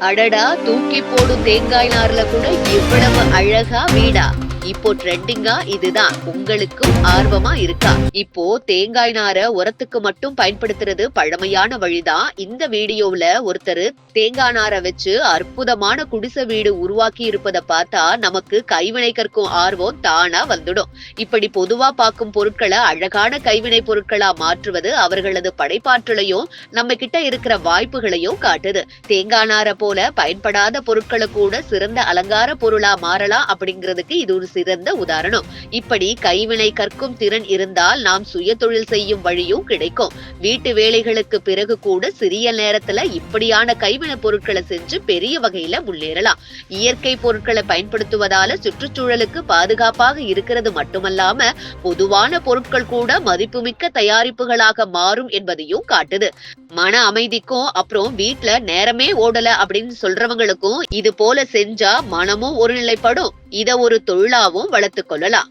அடடா தூக்கி போடும் தேங்காய் நார்ல கூட இவ்வளவு அழகா வீடா? இப்போ ட்ரெண்டிங்கா இதுதான். உங்களுக்கும் ஆர்வமா இருக்கா? இப்போ தேங்காய் நாரை உரத்துக்கு மட்டும் பயன்படுத்துறது பழமையான வழிதான் இந்த வீடியோவுல ஒருத்தர் தேங்காய் நாரை வச்சு அற்புதமான குடிசை வீடு உருவாக்கி இருப்பதை பார்த்தா நமக்கு கைவினை கற்கும் ஆர்வம் தானா வந்துடும். இப்படி பொதுவா பார்க்கும் பொருட்களை அழகான கைவினை பொருட்களா மாற்றுவது அவர்களது படைப்பாற்றலையும் நம்ம கிட்ட இருக்கிற வாய்ப்புகளையும் காட்டுது. தேங்காய் நாரை போல பயன்படாத பொருட்களை கூட சிறந்த அலங்கார பொருளா மாறலாம் அப்படிங்கிறதுக்கு இது ஒரு சிறந்த உதாரணம். இப்படி கைவினை கற்கும் திறன் இருந்தால் நாம் சுய தொழில் செய்யும் வழியும் கிடைக்கும். வீட்டு வேலைகளுக்கு பிறகு கூட சிறிய நேரத்துல இப்படியான கைவினை பொருட்களை செஞ்சு பெரிய வகையில முன்னேறலாம். இயற்கை பொருட்களை பயன்படுத்துவதால சுற்றுச்சூழலுக்கு பாதுகாப்பாக இருக்கிறது மட்டுமல்லாம பொதுவான பொருட்கள் கூட மதிப்புமிக்க தயாரிப்புகளாக மாறும் என்பதையும் காட்டுது. மன அமைதிக்கும் அப்புறம் வீட்டுல நேரமே ஓடல அப்படின்னு சொல்றவங்களுக்கும் இது போல செஞ்சா மனமும் ஒருநிலைப்படும். இத ஒரு தொழிலாவும் வளர்த்து கொள்ளலாம்.